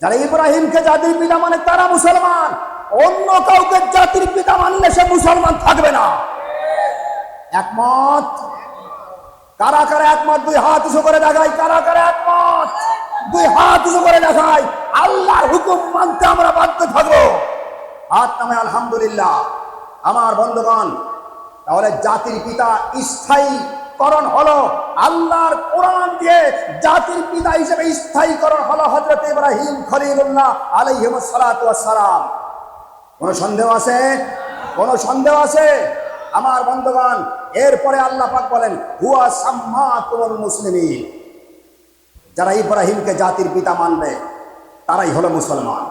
যারা ইব্রাহিমকে জাতির পিতা মানে তারা মুসলমান। অন্য কাউকে জাতির পিতা মানলে সে মুসলমান থাকবে না। একমত? কারা কারা একমত? দুই হাত উঁচু করে দেখাই। কারা কারা একমত? দুই হাত উঁচু করে দেখাই। আল্লাহর হুকুম মানতে আমরা বাধ্য থাকব। হাত নামে আলহামদুলিল্লাহ। আমার বন্ধুগণ, তাহলে জাতির পিতা স্থায়ীকরণ হলো আল্লাহর কোরআন দিয়ে জাতির পিতা হিসেবে স্থায়ীকরণ হলো হজরত ইব্রাহিম খলিলুল্লাহ আলাইহিম সালাম কোন সন্দেহ আছে? কোন সন্দেহ আছে? আমার বন্ধুগণ, এরপরে আল্লাহ পাক বলেন, হুয়া সাম্মাতুল মুসলিমিন। যারা ইব্রাহিমকে জাতির পিতা মানবে, তারাই হলো মুসলমান।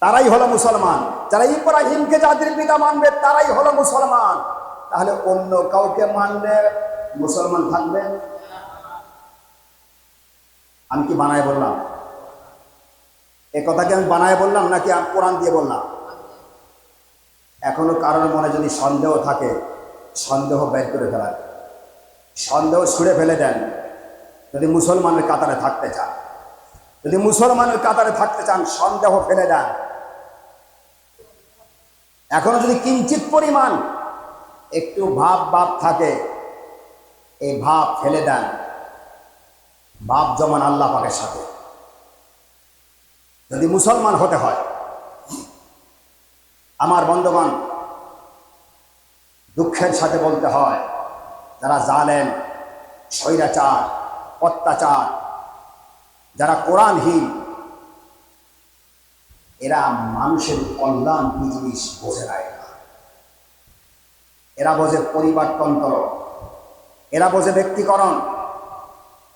তারাই হলো মুসলমান। যারা ইব্রাহিমকে জাতির পিতা মানবে, তারাই হলো মুসলমান। তাহলে অন্য কাউকে মানলে মুসলমান থাকবে? আমি কি বানায় বললাম? এ কথা কি আমি বানায় বললাম নাকি কোরআন দিয়ে বললাম? এখনও কারোর মনে যদি সন্দেহ থাকে, সন্দেহ বের করে ফেলার সন্দেহ ছুঁড়ে ফেলে দেন। যদি মুসলমানের কাতারে থাকতে চান। যদি মুসলমানের কাতারে থাকতে চান, সন্দেহ ফেলে দেন। এখনও যদি কিঞ্চিত পরিমাণ একটু ভাব ভাব থাকে এই ভাব ফেলে দেন। ভাব জমান আল্লাহ পাকের সাথে। যদি মুসলমান হতে হয়, আমার বন্ধুগণ, দুঃখের সাথে বলতে হয়, যারা জালেন স্বৈরাচার, অত্যাচার, যারা কোরআনহীন, এরা মানুষের কল্যাণ কি জিনিস বোঝে না এরা। বোঝে পরিবারতন্ত্র এরা বোঝে ব্যক্তিকরণ।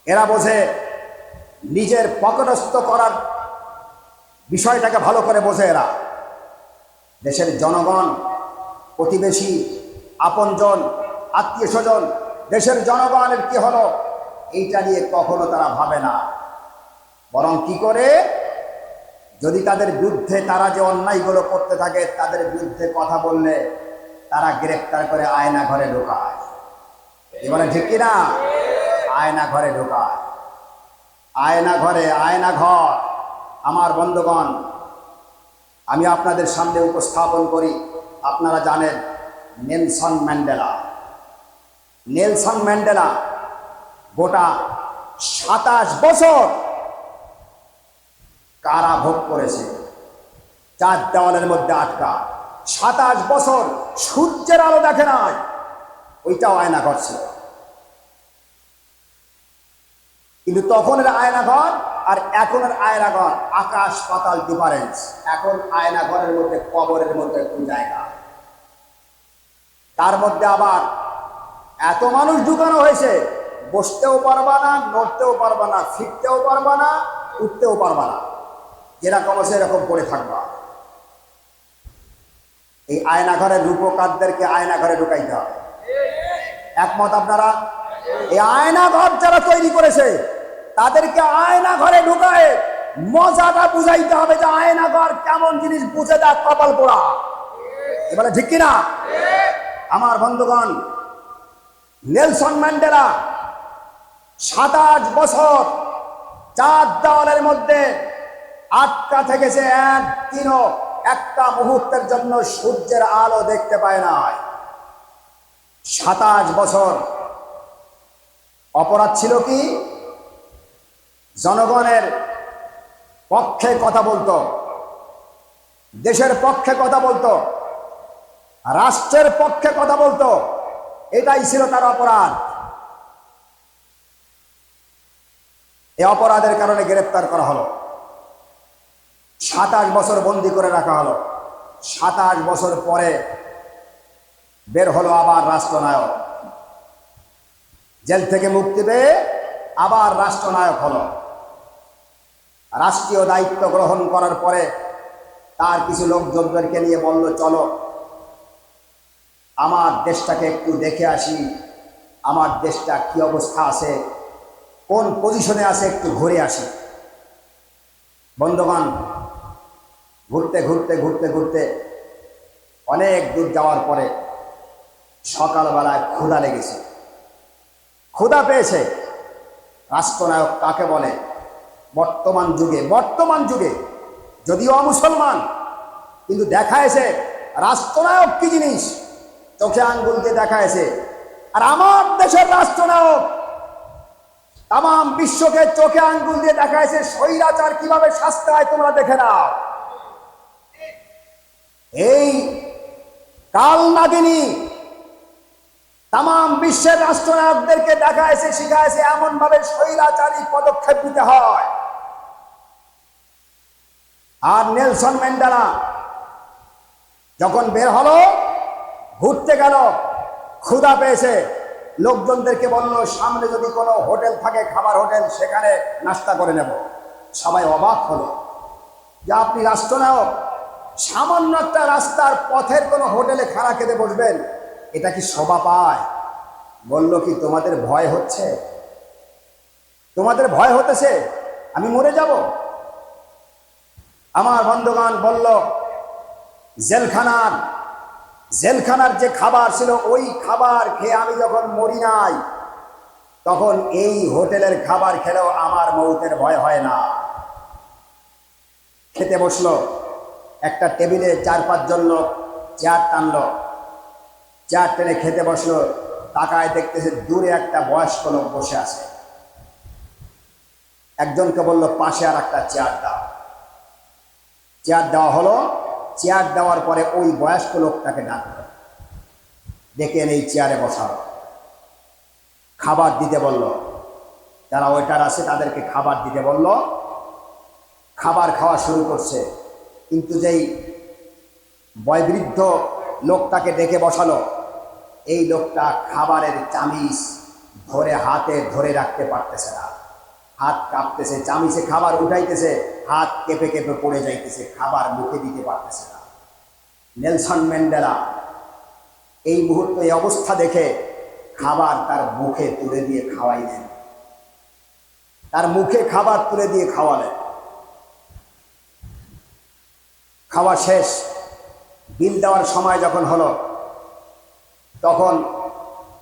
এরা বোঝে নিজের পকটস্থ করার বিষয়টাকে ভালো করে বোঝে এরা। দেশের জনগণ, প্রতিবেশী, আপনজন আত্মীয় স্বজন দেশের জনগণের কি হলো? এইটা নিয়ে কখনো তারা ভাবে না। বরং কি করে? যদি তাদের বিরুদ্ধে তারা যে অন্যায়গুলো করতে থাকে, তাদের বিরুদ্ধে কথা বললে তারা গ্রেফতার করে আয়না ঘরে ঢোকায়। এবারে ঠিক কিনা? আয়না ঘরে ঢোকায়। আয়না ঘরে, আয়না ঘর। আমার বন্ধুগণ, আমি আপনাদের সামনে উপস্থাপন করি। আপনারা জানেন নেলসন ম্যান্ডেলা। নেলসন ম্যান্ডেলা গোটা সাতাশ বছর কারা ভোগ করেছে। চার দেওয়ালের মধ্যে আটকা। সাতাশ বছর সূর্যের আলো দেখে নাই। ওইটাও আয়না ঘর ছিল। কিন্তু তখনের আয়না ঘর আর এখনের আয়না ঘর আকাশ, পাতাল ডিফারেন্স এখন আয়না ঘরের মধ্যে, কবরের মধ্যে জায়গা। তার মধ্যে আবার এত মানুষ ঢুকানো হয়েছে, বসতেও পারবা না, নড়তেও পারবা না, ফিরতেও পারবা না, উঠতেও পারবা না। যেরকম এরকম পড়ে থাকবা। এই আয়না ঘরের রূপকারদেরকে আয়না ঘরে ঢুকাইতে হবে। একমত আপনারা? এই আয়না ঘর যারা তৈরি করেছে, তাদেরকে আয়না ঘরে ঢুকায় মজাটা বুঝাইতে হবে যে আয়না ঘর কেমন জিনিস বুঝে দেয় কপাল পোড়া। এবারে ঠিক কিনা? আমার বন্ধুগণ, নেলসন ম্যান্ডেলা সাতাশ বছর চার দেওয়ালের মধ্যে আটকা থেকেছে একদিনও। একটা মুহূর্তের জন্য সূর্যের আলো দেখতে পায় নাই সাতাশ বছর। অপরাধ ছিল কি? জনগণের পক্ষে কথা বলতো। দেশের পক্ষে কথা বলতো। রাষ্ট্রের পক্ষে কথা বলতো। এটাই ছিল তার অপরাধ। এই অপরাধের কারণে গ্রেপ্তার করা হলো। সাতাশ বছর বন্দি করে রাখা হলো। সাতাশ বছর পরে বের হলো আবার রাষ্ট্রনায়ক। জেল থেকে মুক্তি পেয়ে আবার রাষ্ট্রনায়ক হলো। রাষ্ট্রীয় দায়িত্ব গ্রহণ করার পরে তার কিছু লোকজনদেরকে নিয়ে বলল, চলো, আমার দেশটাকে একটু দেখে আসি। আমার দেশটা কি অবস্থা আছে? কোন পজিশনে আছে একটু ঘুরে আসি। বন্ধুগণ ঘুরতে ঘুরতে ঘুরতে ঘুরতে অনেক দূর যাওয়ার পরে সকালবেলায় ক্ষুধা লেগেছে। ক্ষুধা পেয়েছে। রাষ্ট্রনায়ক কাকে বলে? বর্তমান যুগে বর্তমান যুগে যদিও মুসলমান, কিন্তু দেখা এসে রাষ্ট্রনায়ক কি জিনিস? চোখে আঙ্গুল দিয়ে দেখা এসে আর আমার দেশের রাষ্ট্রনায়ক তাম বিশ্বকে চোখে আঙ্গুল দিয়ে দেখা এসে স্বৈরাচার কীভাবে শাস্তি হয় তোমরা দেখে নাও। এই কাল নাগিনী তাম বিশ্বের রাষ্ট্রনায়কদেরকে দেখা এসে শিখাইছে এমন ভাবে স্বৈরাচারী পদক্ষেপ নিতে হয়। আর নেলসন ম্যান্ডেলা যখন বের হলো, ঘুরতে গেল, ক্ষুধা পেয়েছে। লোকজনদেরকে বলল, সামনে যদি কোনো হোটেল থাকে, খাবার হোটেল, সেখানে নাস্তা করে নেব। সবাই অবাক হলো যে আপনি রাষ্ট্রনায়ক। সামান্য একটা রাস্তার পথের কোনো হোটেলে খাড়া খেতে বসবেন, এটা কি শোভা পায়? বলল কি, তোমাদের ভয় হচ্ছে? তোমাদের ভয় হতেছে? আমি মরে যাব? আমার বন্ধুগণ বলল, জেলখানার জেলখানার যে খাবার ছিল, ওই খাবার খেয়ে আমি যখন মরি নাই, তখন এই হোটেলের খাবার খেলেও আমার মৌতের ভয় হয় না। খেতে বসল। একটা টেবিলে চার পাঁচজন লোক চেয়ার টানলো। চেয়ার টেনে খেতে বসল। তাকায় দেখতেছে দূরে একটা বয়স্ক লোক বসে আছে। একজনকে বলল, পাশে আর একটা চেয়ার দাও। চেয়ার দেওয়া হলো। চেয়ার দেওয়ার পরে ওই বয়স্ক লোকটাকে ডাকলো ডেকে এই চেয়ারে বসালো। খাবার দিতে বলল। যারা ওয়েটার আছে তাদেরকে খাবার দিতে বলল। খাবার খাওয়া শুরু করছে। কিন্তু যেই বয়বৃদ্ধ লোকটাকে ডেকে বসালো, এই লোকটা খাবারের চামিচ ধরে হাতে ধরে রাখতে পারতেছে না। হাত কাঁপতেছে, চামিচে খাবার উঠাইতেছে, হাত কেঁপে কেঁপে পড়ে যাইতেছে, খাবার মুখে দিতে পারতেছে না। নেলসন ম্যান্ডেলা এই মুহূর্তে এই অবস্থা দেখে খাবার তার মুখে তুলে দিয়ে খাওয়াইলেন। তার মুখে খাবার তুলে দিয়ে খাওয়ালেন। খাওয়া শেষ, বিল দেওয়ার সময় যখন হলো, তখন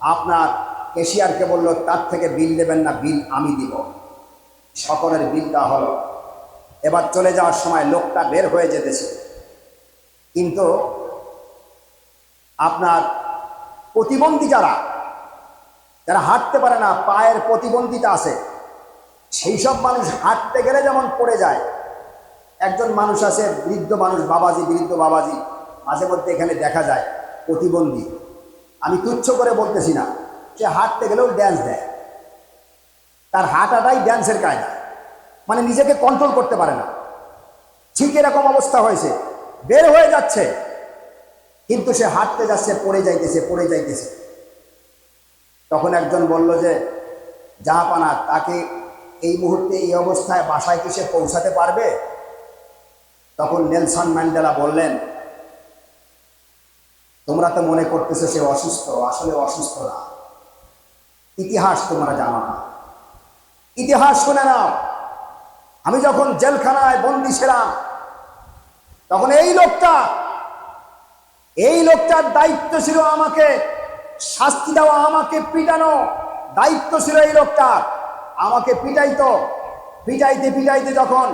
আপনার কেশিয়ারকে বলল, তার থেকে বিল দেবেন না, বিল আমি দিব। সকলের বিল দেওয়া হলো। এবার চলে যাওয়ার সময় লোকটা বের হয়ে যেতেছে। কিন্তু আপনার প্রতিবন্ধী যারা যারা হাঁটতে পারে না, পায়ের প্রতিবন্ধিতা আছে, সেই সব মানুষ হাঁটতে গেলে যেমন পড়ে যায় একজন মানুষ আছে, বৃদ্ধ মানুষ, বাবাজি, বৃদ্ধ বাবাজি, মাঝে মধ্যে এখানে দেখা যায়, প্রতিবন্ধী। আমি তুচ্ছ করে বলতেছি না, সে হাঁটতে গেলেও ড্যান্স দেয়। তার হাঁটাটাই ড্যান্সের কায়দা। মানে নিজেকে কন্ট্রোল করতে পারে না। ঠিক এরকম অবস্থা হয়েছে। বের হয়ে যাচ্ছে। কিন্তু সে হাঁটতে যাচ্ছে, পড়ে যাইতেছে পড়ে যাইতেছে। তখন একজন বলল যে, জাহাপানা, তাকে এই মুহূর্তে এই অবস্থায় বাসায় কি সে পৌঁছাতে পারবে? তখন নেলসন ম্যান্ডেলা বললেন, তোমরা তো মনে করতেছো সে অসুস্থ, আসলে অসুস্থ না। ইতিহাস তোমরা জানো না। ইতিহাস শুনে নাও। আমি যখন জেলখানায় বন্দি ছিলাম, তখন এই লোকটা, এই লোকটার দায়িত্ব ছিল আমাকে শাস্তি দেওয়া, আমাকে পিটানো। দায়িত্ব ছিল এই লোকটার। আমাকে পিটাইতো। পিটাইতে পিটাইতে যখন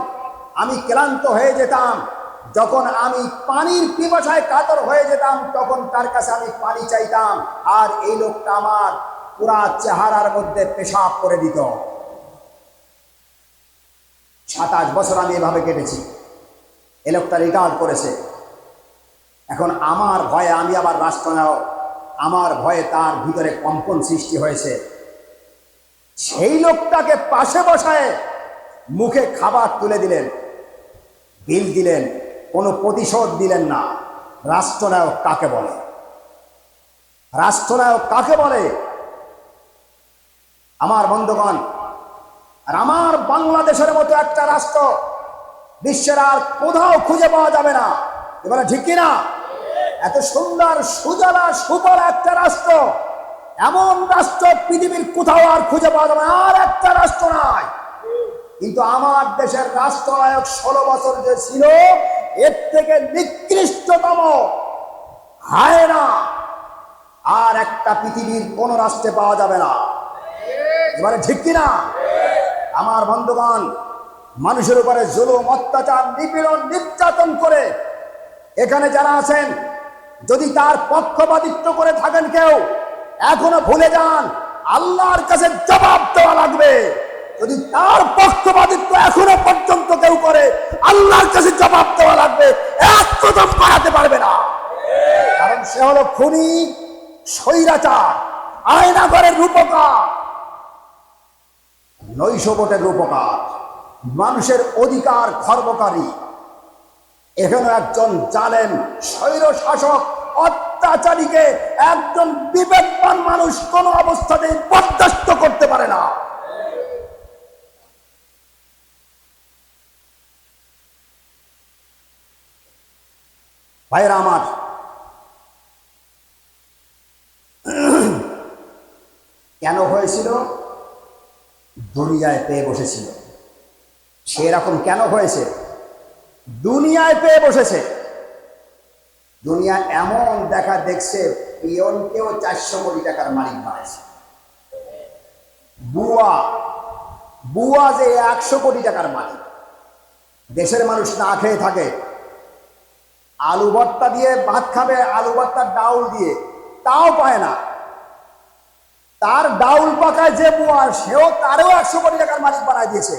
আমি ক্লান্ত হয়ে যেতাম। যখন আমি পানির পিপাসায় কাতর হয়ে যেতাম, তখন তার কাছে আমি পানি চাইতাম। আর এই লোকটা আমার পুরা চেহারার মধ্যে পেশাব করে দিত। সাতাশ বছর আমি এভাবে কেটেছি। এ লোকটা রিটায়ার করেছে। এখন আমার ভয়ে আমি আবার রাষ্ট্রনায়ক। আমার ভয়ে তার ভিতরে কম্পন সৃষ্টি হয়েছে। সেই লোকটাকে পাশে বসায় মুখে খাবার তুলে দিলেন। বিল দিলেন, কোনো প্রতিশোধ দিলেন না। রাষ্ট্রনায়ক কাকে বলে? রাষ্ট্রনায়ক কাকে বলে? আমার বন্ধুগণ, আর আমার বাংলাদেশের মতো একটা রাষ্ট্র বিশ্বের আর কোথাও খুঁজে পাওয়া যাবে না। এবারে ঠিক কিনা? এত সুন্দর, সুজলা সুফল একটা রাষ্ট্র, এমন রাষ্ট্র পৃথিবীর কোথাও আর খুঁজে পাওয়া যাবে আর একটা রাষ্ট্র নাই। কিন্তু আমার দেশের রাষ্ট্রনায়ক ষোলো বছর যে ছিল, এর থেকে নিকৃষ্টতম হায় না আর একটা পৃথিবীর কোন রাষ্ট্রে পাওয়া যাবে না। এবারে ঠিক কিনা? আমার বন্ধুগণ, মানুষের উপরে জুলুম, অত্যাচার, নিপীড়ন, নির্যাতন করে এখানে যারা আছেন, যদি তার পক্ষপাতিত্ব করে থাকেন কেউ, এখনও ভুলে যান, আল্লাহর কাছে জবাব দেওয়া লাগবে। যদি তার পক্ষপাতিত্ব এখনও পর্যন্ত কেউ করে, আল্লাহর কাছে জবাব দেওয়া লাগবে, এক কদম পারবে না। কারণ সে হলো খুনি, স্বৈরাচার আয়নাগরের রূপকার নৈশবটের রূপকার, মানুষের অধিকার খর্বকারী। এখানে একজন জানেন স্বৈর শাসক, অত্যাচারীকে একজন বিবেকবান মানুষ কোন অবস্থাতেই বরদাস্ত করতে পারে না। ভাইরা আমার। কেন হয়েছিল? দুনিয়ায় পেয়ে বসেছিল। সে এরকম কেন হয়েছে? দুনিয়ায় পেয়ে বসেছে। দুনিয়া এমন দেখা দেখছে, পিয়নকেও চারশো কোটি টাকার মালিক বানাইছে। বুয়া বুয়া যে একশো কোটি টাকার মালিক। দেশের মানুষ না খেয়ে থাকে। আলু ভর্তা দিয়ে ভাত খাবে, আলু ভর্তার ডাউল দিয়ে। তাও পায় না। তার ডাউল পাকায় যে বুয়া সেও তারও একশো কোটি টাকার মালিক বানায় দিয়েছে।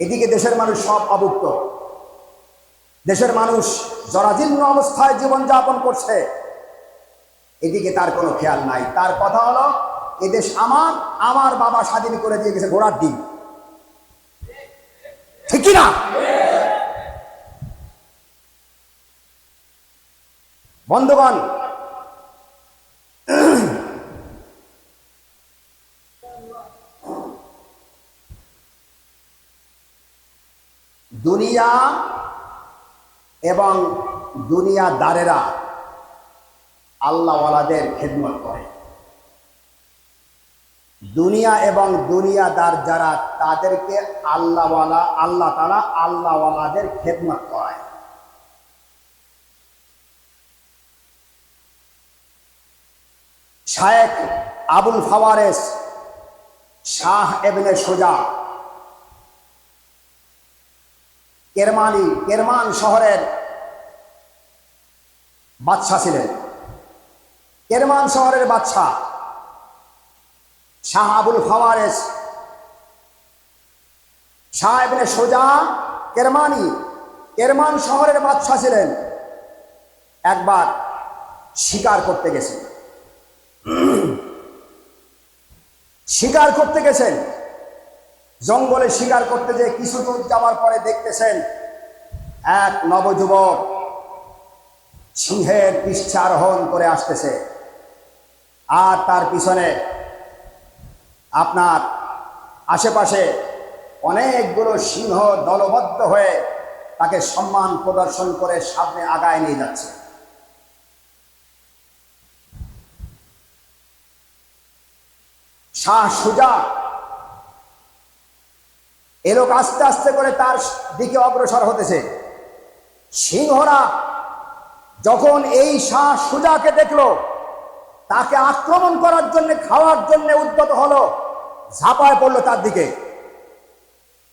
এদিকে দেশের মানুষ সব অভুক্ত দেশের মানুষ জরাজীর্ণ অবস্থায় জীবনযাপন করছে। এদিকে তার কোনো খেয়াল নাই। তার কথা হলো এদেশ আমার আমার বাবা স্বাধীন করে দিয়ে গেছে ঘোড়ার ডিম। ঠিক না? বন্ধুগণ, দুনিয়া এবং দুনিয়াদারেরা আল্লাহওয়ালাদের খেদমত করে। দুনিয়া এবং দুনিয়াদার যারা, তাদেরকে আল্লাহওয়ালা, আল্লাহ তারা আল্লাহওয়ালাদের খেদমত করায়। শায়েখ আবুল ফাওয়ারেস শাহ এবনে সোজা। কেরমানি কেরমান শহরের বাদশাহ ছিলেন। কেরমান শহরের বাদশাহ শাহ আবুল ফাওয়ারেস। শাহ এবনে সোজা কেরমানি, কেরমান শহরের বাদশাহ ছিলেন। একবার শিকার করতে গেছেন শিকার করতে গেছেন। জঙ্গলে শিকার করতে যে কিছু দূর যাওয়ার পরে দেখতেছেন এক নবযুবক সিংহের পৃষ্ঠে আরোহণ করে আসতেছে। আর তার পিছনে আপনার আশেপাশে অনেকগুলো সিংহ দলবদ্ধ হয়ে তাকে সম্মান প্রদর্শন করে সামনে আগায় নিয়ে যাচ্ছে। শাহ সুজা এ লোক আস্তে আস্তে করে তার দিকে অগ্রসর হতেছে। সিংহরা যখন এই শাহ সুজাকে দেখল, তাকে আক্রমণ করার জন্য, খাওয়ার জন্য উদ্যত হলো, ঝাঁপায় পড়ল তার দিকে।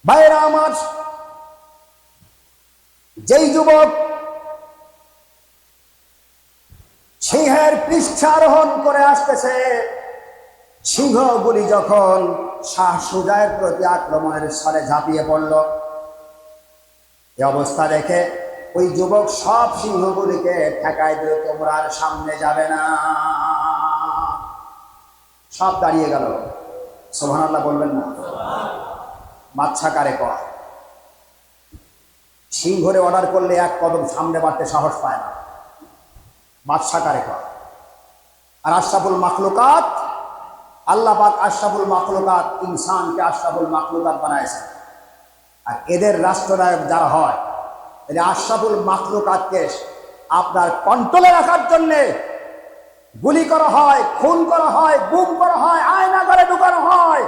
ভাইরা আমার, যেই যুবক সিংহের পৃষ্ঠারোহণ করে আসতেছে সিংহগুলি যখন শাহ সুজায়ের প্রতি আক্রমণের স্বরে ঝাঁপিয়ে পড়ল এই অবস্থা দেখে ওই যুবক সব সিংহগুলিকে ঠেকাই দিল, তোমরা আর সামনে যাবে না। সব দাঁড়িয়ে গেল। সোহান আল্লাহ বলবেন না। বাচ্চা কারে সিংহরে অর্ডার করলে এক কদম সামনে বাড়তে সাহস পায় না। বাদশা কারে কয়? আর আশরাফুল মাখলুকাত আল্লাহ পাক আশরাফুল মাখলুকাত ইনসানকে আশরাফুল মাখলুকাত বানাইছেন। আর এদের রাষ্ট্রনায়ক যারা হয় এদের আশরাফুল মাখলুকাতকে আপনার কন্ট্রোলে রাখার জন্যে গুলি করা হয়, খুন করা হয়, গুম করা হয় আয়না করে ঢুকানো হয়,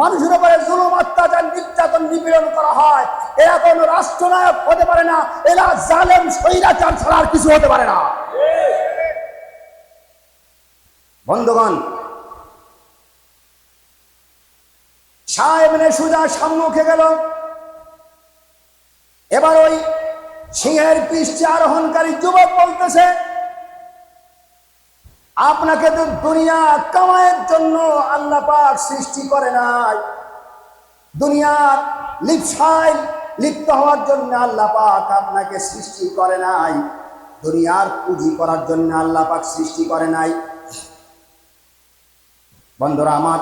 মানুষের উপরে জুলুম, অত্যাচার, নির্যাতন, নিপীড়ন করা হয়। এরা কোনো রাষ্ট্রনায়ক হতে পারে না, এরা জালেম ছাড়া আর কিছু হতে পারে না। বন্ধুগণ সাহেবনে সুজা সম্মুখে গেল। এবার ওই সিংহের পৃষ্ঠে আরোহণকারী যুবক বলতেছে, আপনাকে তো দুনিয়া কামায়ের জন্য আল্লাহ পাক সৃষ্টি করে নাই। দুনিয়ার লিপসায় লিপ্ত হওয়ার জন্য আল্লাহ পাক আপনাকে সৃষ্টি করে নাই। দুনিয়ার পুঁজি করার জন্য আল্লাহ পাক সৃষ্টি করে নাই। বন্ধুরা, আমার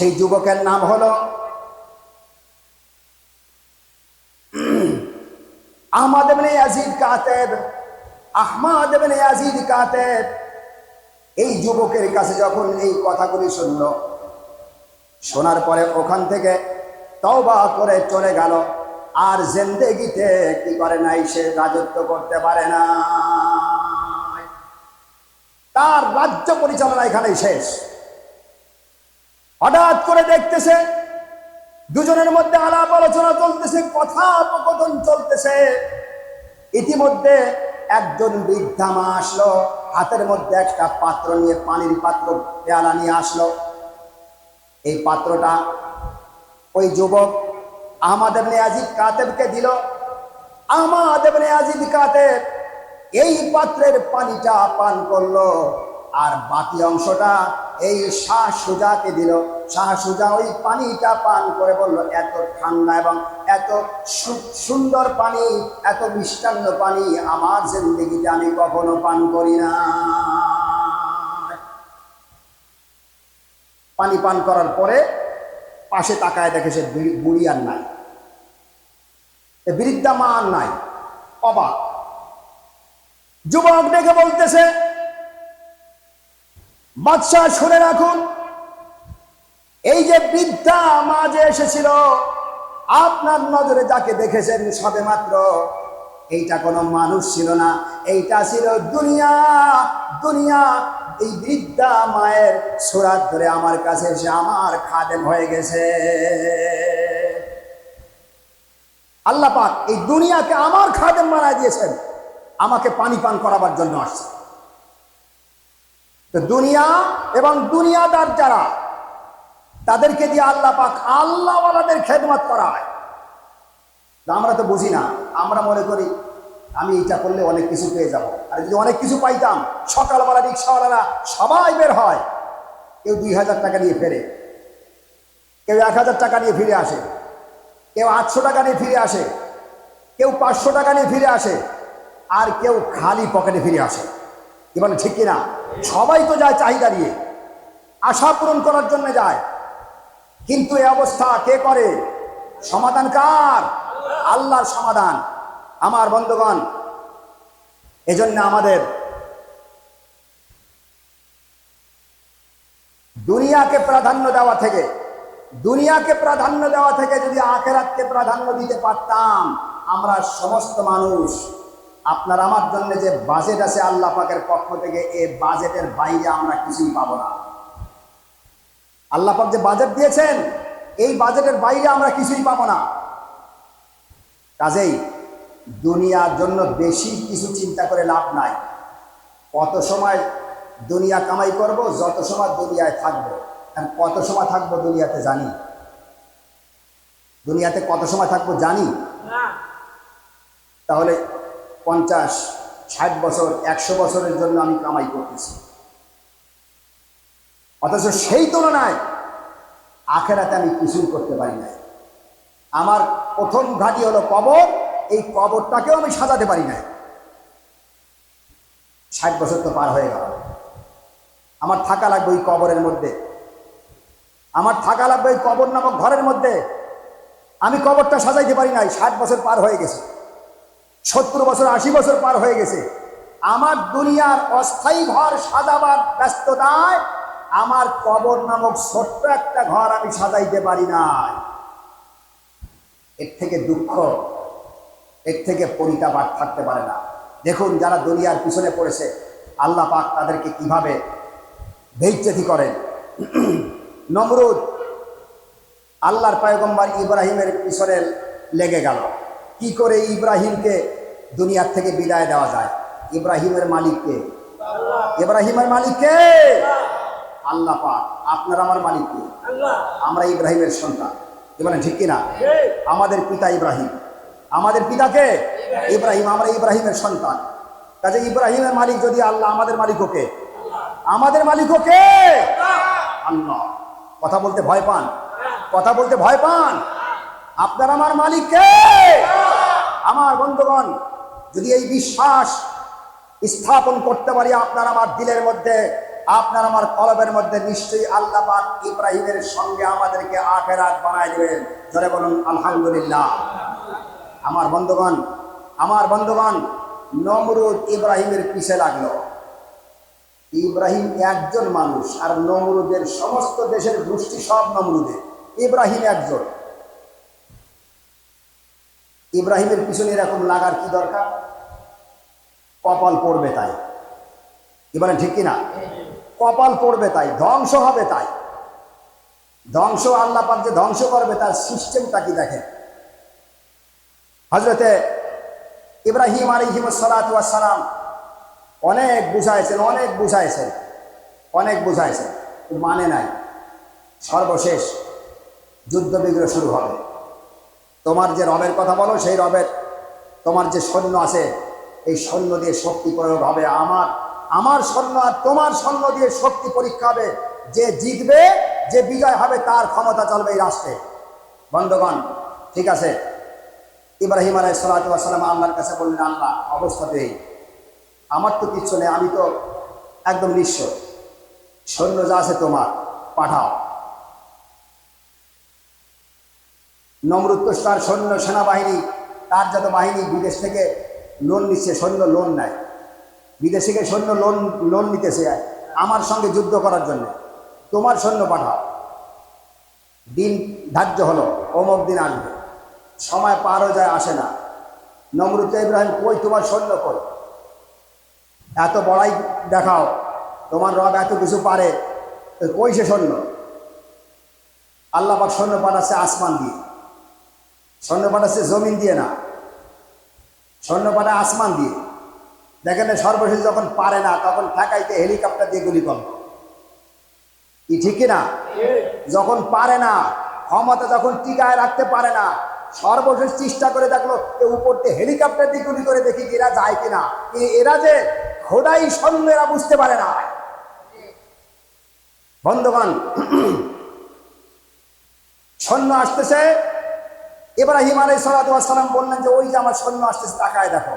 সেই যুবকের নাম হলো Ahmad Yazid Kateb. Ahmad Yazid Kateb এই যুবকের কাছে যখন এই কথাগুলি শুনল, শোনার পরে ওখান থেকে তওবা করে চলে গেল। আর জেন্দেগিতে কি করে নাই সে রাজত্ব করতে পারে না তার রাজ্য পরিচালনা এখানেই শেষ। হঠাৎ করে দেখতেছে দুজনের মধ্যে আলাপ আলোচনা চলতেছে, কথোপকথন চলতেছে। ইতিমধ্যে একজন বৃদ্ধা মা আসলো, হাতের মধ্যে একটা পাত্র নিয়ে, পানির পাত্র, পেয়ালা নিয়ে আসলো। এই পাত্রটা ওই যুবক আমাদের নেয়াজিদ কাতেবকে দিল। আমাদের নেয়াজিদ কাতেব এই পাত্রের পানিটা পান করল। আর বাকি অংশটা এই শাহ সুজাকে দিল। শাহ সুজা ওই পানিটা পান করে বলল, এত ঠান্ডা এবং এত সুন্দর পানি, এত মিষ্টান্ন পানি আমার জিন্দগিতে আমি কখনো পান করি না। পানি পান করার পরে পাশে তাকায় দেখে সে বুড়ি- আর নাই। বৃদ্ধা মা আর নাই। অবাক। যুবক ডেকে বলতেছে বাদশাহ শুনে রাখুন, এই যে বৃদ্ধা মা যে এসেছিল, আপনার নজরে যাকে দেখেছেন সবে মাত্র, এইটা কোনো মানুষ ছিল না, এইটা ছিল দুনিয়া দুনিয়া। এই বৃদ্ধা মায়ের সুরাত ধরে আমার কাছে এসে আমার খাদেম হয়ে গেছে। আল্লাহ পাক এই দুনিয়াকে আমার খাদেম মারা দিয়েছেন, আমাকে পানি পান করাবার জন্য আসছে। তো দুনিয়া এবং দুনিয়াদার যারা, তাদেরকে দিয়ে আল্লাহ পাক আল্লাহওয়ালাদের খেদমত করায়। তা আমরা তো বুঝি না, আমরা মনে করি আমি এটা করলে অনেক কিছু পেয়ে যাব। আর যদি অনেক কিছু পাইতাম, সকালবেলা রিক্সাওয়ালারা সবাই বের হয়, কেউ দুই হাজার টাকা নিয়ে ফেরে, কেউ এক হাজার টাকা নিয়ে ফিরে আসে, কেউ আটশো টাকা নিয়ে ফিরে আসে, কেউ পাঁচশো টাকা নিয়ে ফিরে আসে, আর কেউ খালি পকেটে ফিরে আসে। কি বলে, ঠিক কিনা? সবাই তো যায় চাহিদা নিয়ে আশা পূরণ করার জন্য যায়। কিন্তু এই অবস্থা কে করে? সমাধান কার? আল্লাহর সমাধান। আমার বন্ধুগণ, এজন্য আমাদের দুনিয়াকে প্রাধান্য দেওয়া থেকে, দুনিয়াকে প্রাধান্য দেওয়া থেকে যদি আখেরাতকে প্রাধান্য দিতে পারতাম, আমরা সমস্ত মানুষ আপনার আমার জন্য যে বাজেট আছে আল্লাহ পাকের পক্ষ থেকে এই বাজেটের বাইরে আমরা কিছুই পাবো না। আল্লাহ পাক যে বাজেট দিয়েছেন এই বাজেটের বাইরে আমরা কিছুই পাবো না। কাজেই দুনিয়ার জন্য বেশি কিছু চিন্তা করে লাভ নাই। কত সময় দুনিয়া কামাই করব যত সময় দুনিয়ায় থাকব। আর কত সময় থাকব দুনিয়াতে জানি? দুনিয়াতে কত সময় থাকব জানি? তাহলে পঞ্চাশ, ষাট বছর, একশো বছরের জন্য আমি কামাই করতেছি। অথচ সেই তুলনায় আখেরাতে আমি কিছুই করতে পারি না আমার প্রথম ঘাটি হলো কবর, এই কবরটাকেও আমি সাজাতে পারি না ষাট বছর তো পার হয়ে গেল। আমার থাকা লাগবে ওই কবরের মধ্যে। আমার থাকা লাগবে ওই কবর নামক ঘরের মধ্যে। আমি কবরটা সাজাইতে পারি নাই, ষাট বছর পার হয়ে গেছে। সত্তর বছর, আশি বছর পার হয়ে গেছে। আমার দুনিয়ার অস্থায়ী ঘর সাজাবার ব্যস্ততায় আমার কবর নামক ছোট্ট একটা ঘর আমি সাজাইতে পারি নাই। এর থেকে দুঃখ, এর থেকে পরিতাপ আর থাকতে পারে না। দেখুন, যারা দুনিয়ার পিছনে পড়েছে, আল্লাহ পাক তাদেরকে কীভাবে ভেইচেতি করেন। নমরুদ, আল্লাহর পয়গম্বর ইব্রাহিমের পিছনে লেগে গেল। কি করে ইব্রাহিমকে দুনিয়ার থেকে বিদায় দেওয়া যায়? ইব্রাহিমের মালিককে ইব্রাহিমের মালিককে আল্লাহ পাক। আপনার আমার মালিককে আমরা ইব্রাহিমের সন্তান। কি বলেন ঠিক কিনা? আমাদের পিতা ইব্রাহিম। আমাদের পিতাকে ইব্রাহিম। আমরা ইব্রাহিমের সন্তান। কাজে ইব্রাহিমের মালিক যদি আল্লাহ, আমাদের মালিকও কে? আমাদের মালিকও কে? আল্লাহ। কথা বলতে ভয় পান? কথা বলতে ভয় পান? আপনার আমার মালিক কে? আমার বন্ধুগণ, যদি এই বিশ্বাস স্থাপন করতে পারি আপনার আমার দিলের মধ্যে, আপনার আমার কলবের মধ্যে, নিশ্চয়ই আল্লাহ ইব্রাহিমের সঙ্গে আমাদেরকে আখেরাত বানায় দেবেন। ধরে বলুন, আলহামদুলিল্লাহ। আমার বন্ধুগণ আমার বন্ধুগণ, নমরুদ ইব্রাহিমের পিছে লাগল। ইব্রাহিম একজন মানুষ, আর নমরুদের সমস্ত দেশের গোষ্ঠী সব নমরুদের। ইব্রাহিম একজন। ইব্রাহিমের পিছনে এরকম লাগার কি দরকার? কপাল পড়বে তাই। এবারে ঠিক কিনা? কপাল পড়বে তাই, ধ্বংস হবে তাই। ধ্বংস, আল্লাহ পাক যে ধ্বংস করবে তার সিস্টেমটা কি দেখেন? হজরতে ইব্রাহিম আলিহিম সালাম অনেক বুঝাইছেন অনেক বুঝাইছেন অনেক বুঝাইছেন মানে নাই। সর্বশেষ যুদ্ধ বিগ্রহ শুরু হবে। তোমার যে রবের কথা বলো, সেই রবের তোমার যে সৈন্য আছে, এই সৈন্য দিয়ে শক্তি প্রয়োগ হবে আমার। আমার সৈন্য আর তোমার সৈন্য দিয়ে শক্তি পরীক্ষা হবে। যে জিতবে, যে বিজয় হবে, তার ক্ষমতা চলবে এই রাষ্ট্রে। বন্ধগণ, ঠিক আছে? ইব্রাহিম আলাই সালাম আল্লাহর কাছে বললেন, আল্লাহ অবস্থাতেই আমার তো কিচ্ছু নেই, আমি তো একদম নিঃস্ব। সৈন্য যা আছে তোমার, পাঠাও। নমরুদ তো তার সৈন্য সেনাবাহিনী, তার যত বাহিনী বিদেশ থেকে লোন নিচ্ছে, সৈন্য লোন নেয়। বিদেশ থেকে সৈন্য লোন লোন নিতেছে আমার সঙ্গে যুদ্ধ করার জন্য। তোমার সৈন্য পাঠাও। দিন ধার্য হলো, অমুক দিন আসবে। সময় পারও যায়, আসে না। নমরুদ ইব্রাহিম কই, তোমার সৈন্য কই? এত বড়াই দেখাও, তোমার রব এত কিছু পারে কই সে সৈন্য? আল্লাহ সৈন্য পাঠাচ্ছে আসমান দিয়ে। সৈন্য পাঠাচ্ছে জমিন দিয়ে না। সৈন্য পাঠা আসমান দিয়ে। দেখেন সর্বশেষ যখন পারে না, তখন ঠেকাইতে হেলিকপ্টার দিয়ে গুলি করল কি ঠিক না? যখন পারে না, ক্ষমতা যখন টিকায় রাখতে পারে না, সর্বশেষ চেষ্টা করে দেখল উপর দিয়ে হেলিকপ্টার দিয়ে গুলি করে দেখি এরা যায় কিনা এরা যে খোদাই স্বর্ণ এরা বুঝতে পারে না। বন্ধুগণ, সৈন্য আসতেছে ইব্রাহিম আলাই সালাম বললেন যে, ওই যে আমার সৈন্য আসতেছে, তাকায় দেখো।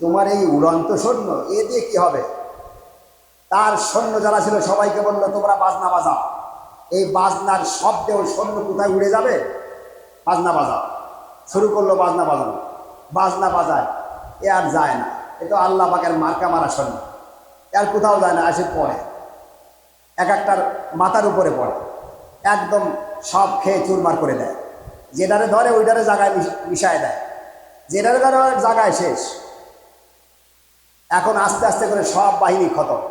তোমার এই উড়ন্ত সৈন্য, এ দিয়ে কি হবে? তার সৈন্য যারা ছিল, সবাইকে বলল, তোমরা বাজনা বাজাও। এই বাজনার শব্দে ওই সৈন্য কোথায় উড়ে যাবে? বাজনা বাজাও। শুরু করল বাজনা বাজানো। বাজনা বাজায়। এ আর যায় না। এ তো আল্লাহ পাকের মার্কা মারা সৈন্য। আর কোথাও যায় না আসে পড়ে। এক একটার মাথার উপরে পড়ে। একদম সব খেয়ে চুরমার করে দেয়। যেটারে ধরে, ওইটারে জায়গায় মিশায় দেয়। যেটারে ধরে জায়গায় শেষ। এখন আস্তে আস্তে করে সব বাহিনী খতম।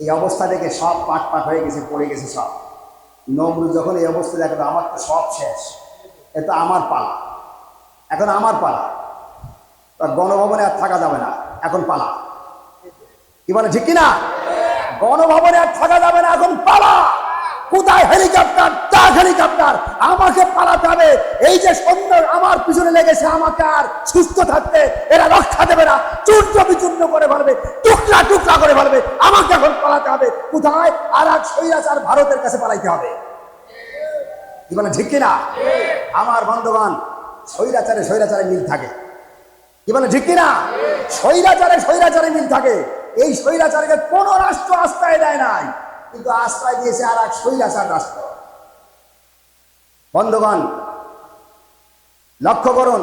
এই অবস্থা দেখে সব পাট পাট হয়ে গেছে, পড়ে গেছে সব। নমরুদ যখন এই অবস্থা দেখে আমার তো সব শেষ। এ তো আমার পালা। এখন আমার পালা। গণভবনে আর থাকা যাবে না। এখন পালা। কি বলে, ঠিক কিনা? গণভবনে আর থাকা যাবে না, এখন পালা! কোথায় হেলিকপ্টার, তার হেলিকপ্টার আমাকে পালাতে হবে। এই যে সৈন্য আমার পিছনে লেগেছে আমাকে আর সুস্থ থাকতে এরা রক্ষা দেবে না। চূর্ণ বিচূর্ণ করে ফেলবে, টুকরা টুকরা করে ফেলবে। আমাকে এখন পালাতে হবে। কোথায় আর এক সৈরাচার ভারতের কাছে পালাইতে হবে। বলে ঠিক কিনা? আমার বন্ধুগণ, স্বৈরাচারে স্বৈরাচারে মিল থাকে। কি বলে ঠিক কিনা? স্বৈরাচারে স্বৈরাচারে মিল থাকে। এই স্বৈরাচারকে কোন রাষ্ট্র আশ্রয় দেয় নাই। কিন্তু আশ্রয় দিয়েছে আর এক স্বৈরাচার রাষ্ট্র। বন্ধুগণ, লক্ষ্য করুন,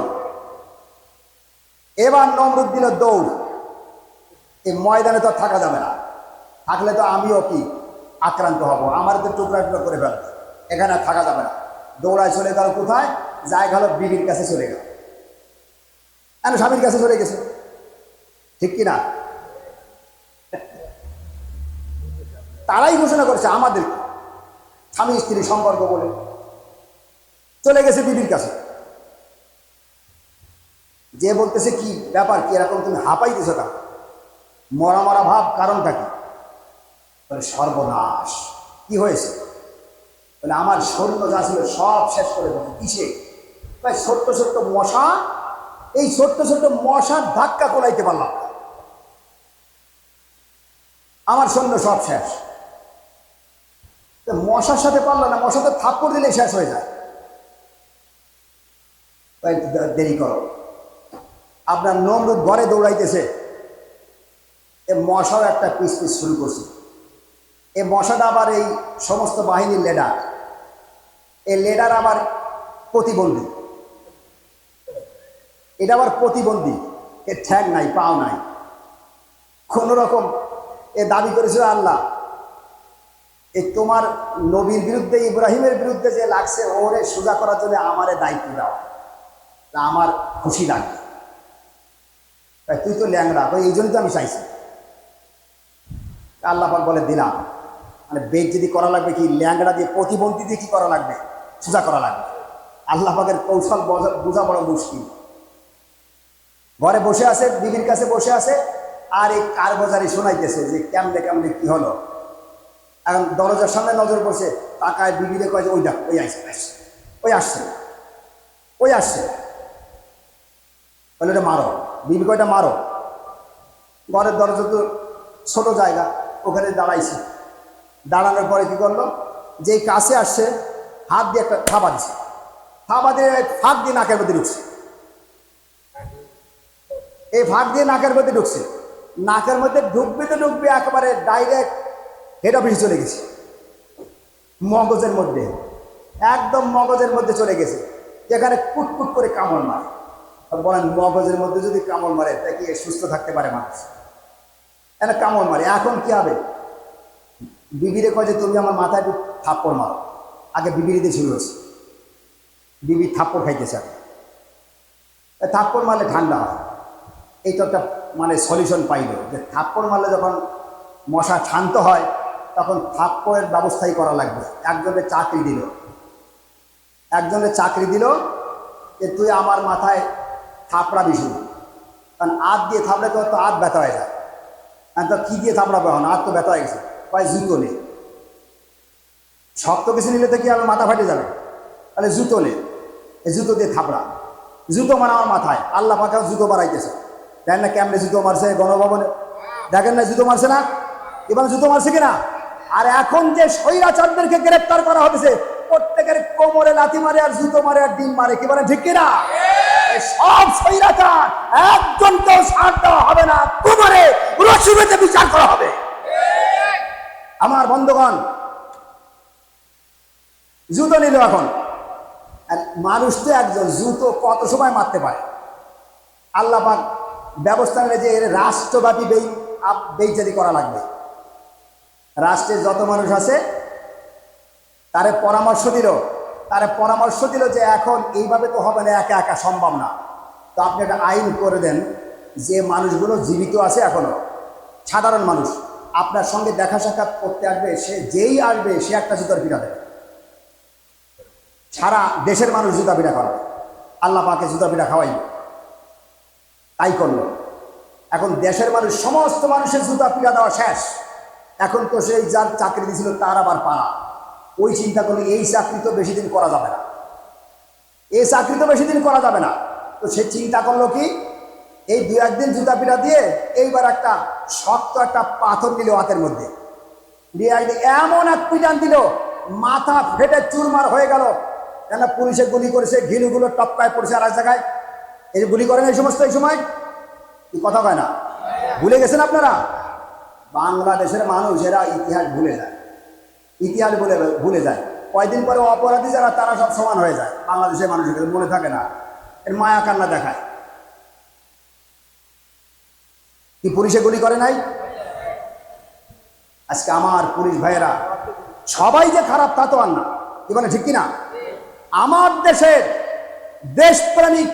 এবার নমরুদ দিল দৌড়, এই ময়দানে তো থাকা যাবে না। থাকলে তো আমিও কি আক্রান্ত হব? আমার তো টুকরা টুকরা করে ফেলবে। এখানে থাকা যাবে না। দৌড়ায় চলে গেল কোথায়? যায় গেল বিবির কাছে চলে গেল। কেন স্বামীর কাছে চলে গেছে? ঠিক কি তারাই ঘোষণা করেছে আমাদের স্বামী স্ত্রী সম্পর্ক বলে। চলে গেছে বিবির কাছে। যে বলতেছে কি ব্যাপার, কি এরকম তুমি হাঁপাইতেছ কেন? মরা মরা ভাব কারণটা কি? বলে, সর্বনাশ। কি হয়েছে? বলে, আমার সৈন্য যা ছিল সব শেষ করে দেবো কিসে? তাই ছোট্ট ছোট্ট মশা। এই ছোট্ট ছোট্ট মশার ধাক্কা কোলাইতে পারলাম আমার সৈন্য সব শেষ। তো মশার সাথে পারল না মশা তো থাপ্পড় দিলে শেষ হয়ে যায়। দেরি করো। আপনার নমরুদ ঘরে দৌড়াইতেছে। এ মশাও একটা পিস পিস শুরু করছে। এ মশাটা আবার এই সমস্ত বাহিনীর লেডার। এই লেডার আবার প্রতিবন্ধী। এটা আবার প্রতিবন্ধী। এর ঠ্যাং নাই, পাও নাই। কোন রকম এ দাবি করেছিল আল্লাহ এই তোমার নবীর বিরুদ্ধে, ইব্রাহিমের বিরুদ্ধে যে লাগছে, ওরে সোজা করার জন্য আমারে দায়িত্ব দাও। তা আমার খুশি লাগবে। তাই তুই তো ল্যাংড়া, তো এই জন্যই তো আমি চাইছি। আল্লাহ পাক বলে দিলাম মানে বেগ যদি করা লাগবে কি, ল্যাংড়া দিয়ে প্রতিবন্ধী দিয়ে কি করা লাগবে? সোজা করা লাগবে। আল্লাহ পাকের কৌশল বোঝা- বোঝা বড় মুশকিল। ঘরে বসে আছে, বিবির কাছে বসে আছে, আর এই কার বাজারে শোনাইতেছে যে কেমনে কেমনে কি হলো। এখন দরজার সামনে নজর পড়ছে, তাকায় বিবিরে কয় যে, ওই দেখ, ওই আসছে ওই আসছে ওই আসছে। বলে, এটা মারো। বিবি কয়টা মারো। ঘরের দরজা তো ছোট জায়গা, ওখানে দাঁড়াইছে। দাঁড়ানোর পরে কি করল? যেই কাছে আসছে, হাত দিয়ে একটা থাবা দিছে। থাবা দিয়ে ফাঁক দিয়ে নাকের মধ্যে ঢুকছে। এই ফাঁক দিয়ে নাকের মধ্যে ঢুকছে। নাকের মধ্যে ঢুকবে তো ঢুকবে, একেবারে ডাইরেক্ট হেড অফিসে চলে গেছে। মগজের মধ্যে, একদম মগজের মধ্যে চলে গেছে। এখানে কুটকুট করে কামড় মারে। বলেন, মগজের মধ্যে যদি কামড় মারে, তা কি সুস্থ থাকতে পারে মানুষ? এটা কামড় মারে? এখন কি হবে? বিবিরে কয় যে, তুমি আমার মাথায় একটু থাপ্পড় মারো। আগে বিবিরিতে শুরু হয়েছে। বিবি থাপ্পড় খাইতেছে আগে। থাপ্পড় মারলে ঠান্ডা হয়। এই তো একটা মানে সলিউশন পাইল যে, থাপ্পড় মারলে যখন মশা শান্ত হয় তখন থাপ্পড়ের ব্যবস্থাই করা লাগবে। একজনের চাকরি দিল। একজনের চাকরি দিল যে, তুই আমার মাথায় থাপড়াবি শুধু। কারণ আত দিয়ে থাপড়ে তোর তো আত ব্যথা হয়ে যায়। আর তো কী দিয়ে থাপড়াবে এখন? আত তো ব্যথা হয়ে গেছে। কয়, জুতো নেই শক্ত কিছু নিলে তো কি আমার মাথা ফাটে যাবে? তাহলে জুতো নে। এই জুতো দিয়ে থাপড়া। জুতো মানে আমার মাথায়। আল্লাহ পাকে জুতো বাড়াইতেছে দেখেন না কেমনে জুতো মারছে গণভবনে? দেখেন না জুতো মারছে না? এবার জুতো মারছে কিনা? আর এখন যে স্বৈরাচারদেরকে গ্রেপ্তার করা হতেছে প্রত্যেকের কোমরে লাথি মারে আর জুতো মারে আর ডিম মারে কি বলে ঠিক কিনা? সব স্বৈরাচার একজন কেউ ছাড় দেওয়া হবে না কোমরে রসুমেতে বিচার করা হবে। আমার বন্ধুগণ জুতো নিল এখন। মানুষ তো একজন জুতো কত সময় মারতে পারে? আল্লাহ পাক ব্যবস্থা নিলে যে এর রাষ্ট্রব্যাপী বেই বেইজ্জাতি করা লাগবে। রাষ্ট্রের যত মানুষ আছে, তারে পরামর্শ দিল। তারে পরামর্শ দিল যে এখন এইভাবে তো হবে না, একা একা সম্ভব না। তো আপনি একটা আইন করে দেন যে মানুষগুলো জীবিত আছে এখনও। সাধারণ মানুষ, আপনার সঙ্গে দেখা সাক্ষাৎ করতে আসবে, সে যেই আসবে, সে একটা জুতোর পিঠা দেবে। সারা দেশের মানুষ জুতা পিঠা খাওয়াবে আল্লাহ পাকে জুতা পিঠা খাওয়াই তাই করল। এখন দেশের মানুষ, সমস্ত মানুষের জুতা পিঠা দেওয়া শেষ। এখন তো সেই যার চাকরি দিয়েছিল তার আবার পাড়া ওই চিন্তা করলে এই চাকরি তো বেশি দিন করা যাবে না। এই চাকরি তো বেশি দিন করা যাবে না। তো সে চিন্তা করল কি, এই দু একদিন জুতা পিঠা দিয়ে এইবার একটা শক্ত একটা পাথর দিল হাতের মধ্যে। দিয়ে একদিন এমন এক পিটান দিল, মাথা ফেটে চুরমার হয়ে গেল। কেন পুলিশে গুলি করেছে ঘিলুগুলো টপকায় পড়েছে আর এক জায়গায়। এই গুলি করেন এই সমস্ত এই সময়? কথা কয় না? ভুলে গেছেন আপনারা? বাংলাদেশের মানুষ এরা ইতিহাস ভুলে যায়। ইতিহাস ভুলে ভুলে যায়। কয়দিন পরে অপরাধী যারা, তারা সব সমান হয়ে যায়। বাংলাদেশের মানুষের কাছে মনে থাকে না। এর মায়া কান্না দেখায়। কি পুলিশে গুলি করে নাই? আজকে আমার পুলিশ ভাইয়েরা, সবাই যে খারাপ তা তো আর না। কি বলে, ঠিক কিনা? আমার দেশের দেশপ্রেমিক